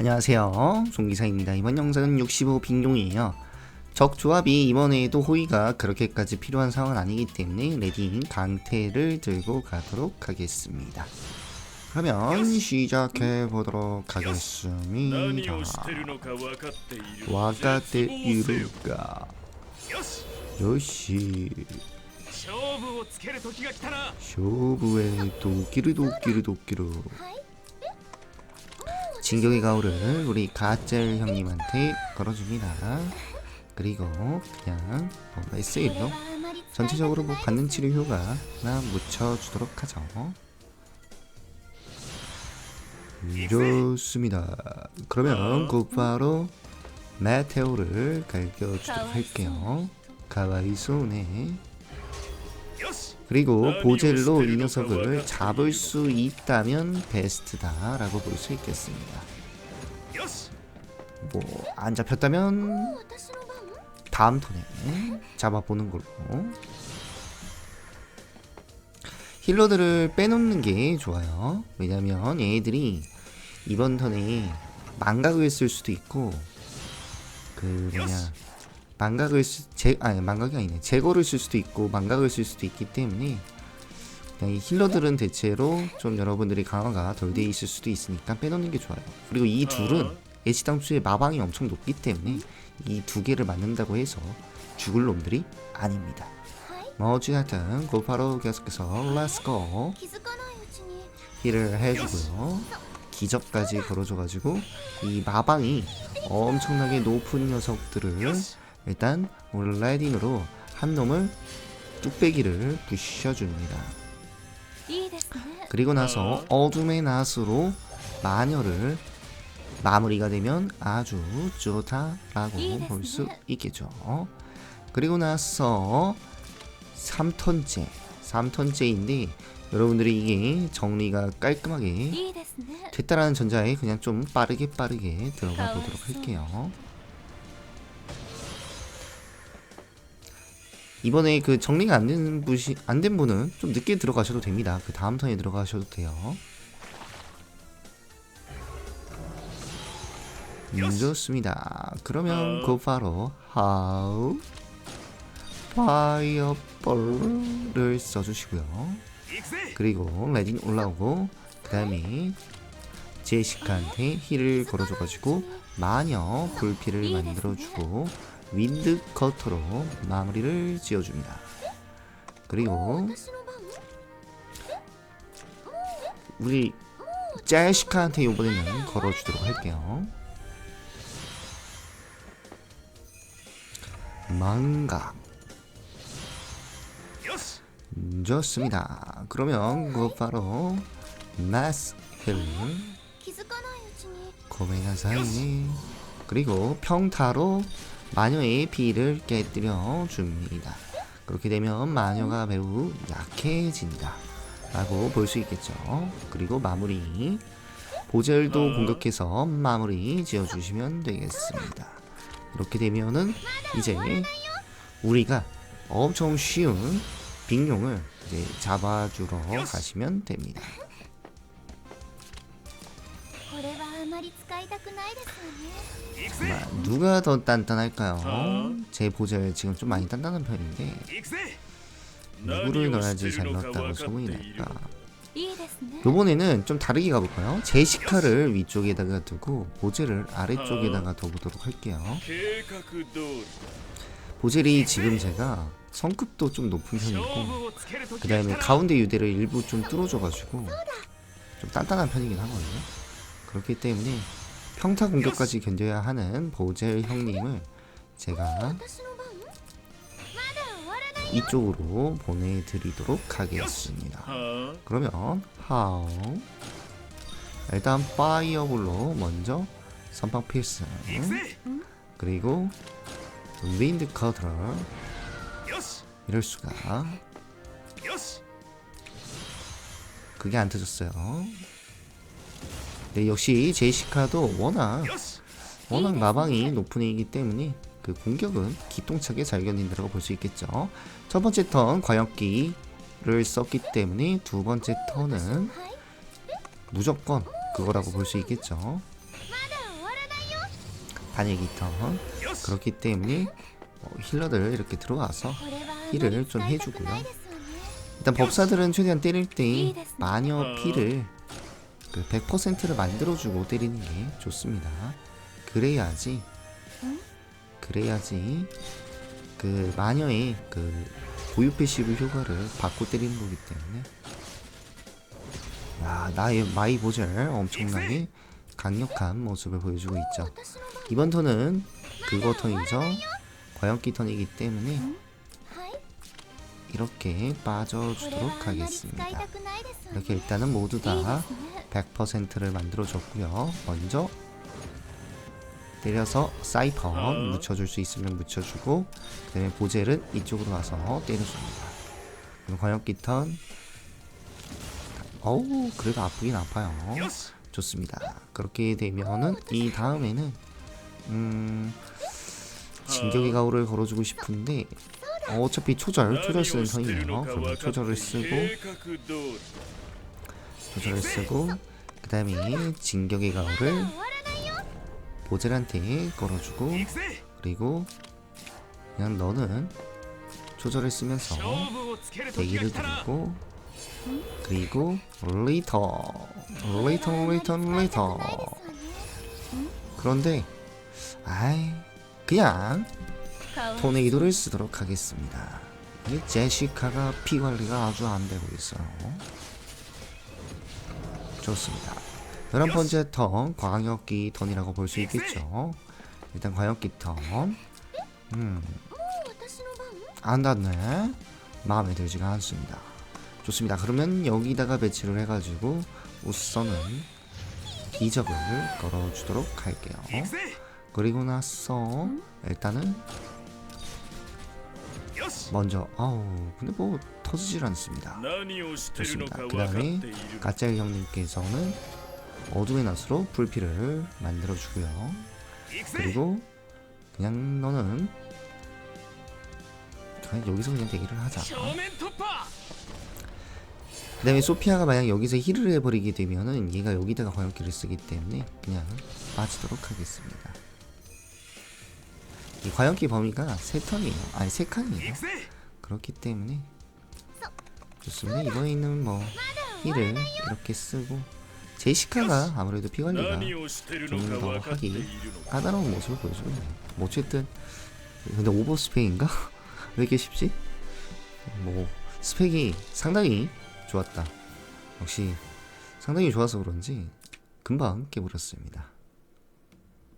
안녕하세요 송기사입니다 이번 영상은 65 빙용이에요 적 조합이 이번에도 호의가 그렇게까지 필요한 상황은 아니기 때문에 레딩 강태를 들고 가도록 하겠습니다 그러면 시작해 보도록 何 하겠습니다 をしてるのか分かっている若手い絶望せよるかよしよし勝負をつける時が来たな 쇼 진격의 가오를 우리 가젤 형님한테 걸어줍니다. 그리고 그냥 뭐 에세이로 전체적으로 뭐 받는 치료 효과나 묻혀주도록 하죠. 좋습니다. 그러면 곧바로 메테오를 갈겨주도록 할게요. 가와이소네 그리고 보젤로 이 녀석을 잡을 수 있다면 베스트다라고 볼 수 있겠습니다. 뭐 안 잡혔다면 다음 턴에 잡아보는 걸로. 힐러들을 빼놓는 게 좋아요. 왜냐면 얘들이 이번 턴에 망각을 쓸 수도 있고 그 뭐냐 망각을 쓰, 제, 아니 망각이 아니네. 제거를 쓸 수도 있고 망각을 쓸 수도 있기 때문에 이 힐러들은 대체로 좀 여러분들이 강화가 덜 돼 있을 수도 있으니까 빼놓는 게 좋아요. 그리고 이 둘은 어. 애시당초에 마방이 엄청 높기 때문에 이 두 개를 맞는다고 해서 죽을 놈들이 아닙니다. 뭐 어찌하든 골파로 계속해서 렛츠고 힐을 해주고요. 기적까지 걸어줘가지고 이 마방이 엄청나게 높은 녀석들을 일단 오늘 라이딩으로 한 놈을 뚝배기를 부셔줍니다. 그리고 나서 어. 어둠의 낫으로 마녀를 마무리가 되면 아주 좋다라고 볼 수 있겠죠. 그리고 나서 3턴째 3턴째인데 여러분들이 이게 정리가 깔끔하게 됐다라는 전자에 그냥 좀 빠르게 빠르게 들어가 보도록 할게요. 이번에 그 정리가 안 된 분이 안 된 분은 좀 늦게 들어가셔도 됩니다. 그 다음 선에 들어가셔도 돼요. 음, 좋습니다. 그러면 곧바로 하우 파이어볼을 써주시고요. 그리고 레딘 올라오고 그 다음에 제시카한테 힐을 걸어줘가지고 마녀 불피를 만들어주고 윈드 커터로 마무리를 지어줍니다. 그리고 우리 제시카한테 이번에는 걸어주도록 할게요. 망각 좋습니다. 그러면 곧바로 나스힐 고메나사이 그리고 평타로 마녀의 피를 깨뜨려 줍니다. 그렇게 되면 마녀가 매우 약해진다 라고 볼 수 있겠죠. 그리고 마무리 보젤도 공격해서 마무리 지어주시면 되겠습니다. 이렇게 되면은 이제 우리가 엄청 쉬운 빅룡을 이제 잡아주러 가시면 됩니다. 아, 마, 누가 더 단단할까요? 제 보젤 지금 좀 많이 단단한 편인데 누구를 넣어야지 잘 넣었다고 소문이 날까? 이번에는 좀 다르게 가볼까요? 제시카를 위쪽에다가 두고 보젤을 아래쪽에다가 둬보도록 할게요. 보젤이 지금 제가 성급도 좀 높은 편이고 그 다음에 가운데 유대를 일부 좀 뚫어줘가지고 좀 단단한 편이긴 하거든요. 그렇기 때문에 평타 공격까지 견뎌야 하는 보젤 형님을 제가 이쪽으로 보내드리도록 하겠습니다. 어. 그러면 하오. 일단 파이어볼로 먼저 선방 필승. 그리고 윈드 커터 이럴 수가. 그게 안 터졌어요. 네, 역시 제시카도 워낙 워낙 마방이 높은 이기 때문에 그 공격은 기똥차게 잘 견딘다고 볼 수 있겠죠. 첫 번째 턴 과역기를 썼기 때문에 두 번째 턴은 무조건 그거라고 볼 수 있겠죠. 반역이 턴 그렇기 때문에 어, 힐러들 이렇게 들어와서 힐을 좀 해주고요. 일단 법사들은 최대한 때릴 때 마녀 피를 그 100%를 만들어주고 때리는 게 좋습니다. 그래야지, 그래야지 그 마녀의 그 보유 패시브 효과를 받고 때리는 거기 때문에 야 나의 마이 보젤 엄청나게 강력한 모습을 보여주고 있죠. 이번 턴은 그거 턴이죠. 과연기 턴이기 때문에 이렇게 빠져주도록 하겠습니다. 이렇게 일단은 모두 다 100%를 만들어줬고요. 먼저 때려서 사이퍼 묻혀줄 수 있으면 묻혀주고 그 다음에 보젤은 이쪽으로 와서 때려줍니다. 그럼 광역기 턴 어우 그래도 아프긴 아파요. 좋습니다. 그렇게 되면은 이 다음에는 음 진격의 가오를 걸어주고 싶은데 어, 어차피 초절 초절 쓰는 턴이에요. 그럼 초절을 쓰고 조절을 쓰고 그 다음에 진격의 가호를 보젤한테 걸어주고 그리고 그냥 너는 조절을 쓰면서 대기를 들고 그리고 레이터 레이터 레이터 레이터. 그런데 아이 그냥 토네이도를 쓰도록 하겠습니다. 제시카가 피관리가 아주 안되고 있어요. 좋습니다. 열한 번째 턴, 광역기 턴이라고 볼 수 있겠죠. 일단 광역기 턴. 음. 안 닿네. 마음에 들지가 않습니다. 좋습니다. 그러면 여기다가 배치를 해가지고 우선은 기적을 걸어주도록 할게요. 그리고 나서 일단은 먼저 어우 근데 뭐 터지질 않습니다. 좋습니다. 그 다음에 가짜일 형님께서는 어둠의 낫으로 불피를 만들어주고요. 그리고 그냥 너는 그냥 여기서 그냥 대기를 하자. 그 다음에 소피아가 만약 여기서 힐을 해버리게 되면은 얘가 여기다가 광역기를 쓰기 때문에 그냥 빠지도록 하겠습니다. 과연기 범위가 세 턴이에요. 아니 세 칸이에요. 그렇기 때문에 좋습니다. 이번에는 뭐 힐을 이렇게 쓰고 제시카가 아무래도 피관리가 좀 더 하기 까다로운 모습을 보여줘요. 뭐 어쨌든 근데 오버 스펙인가? 왜 이렇게 쉽지? 뭐 스펙이 상당히 좋았다. 역시 상당히 좋아서 그런지 금방 깨버렸습니다.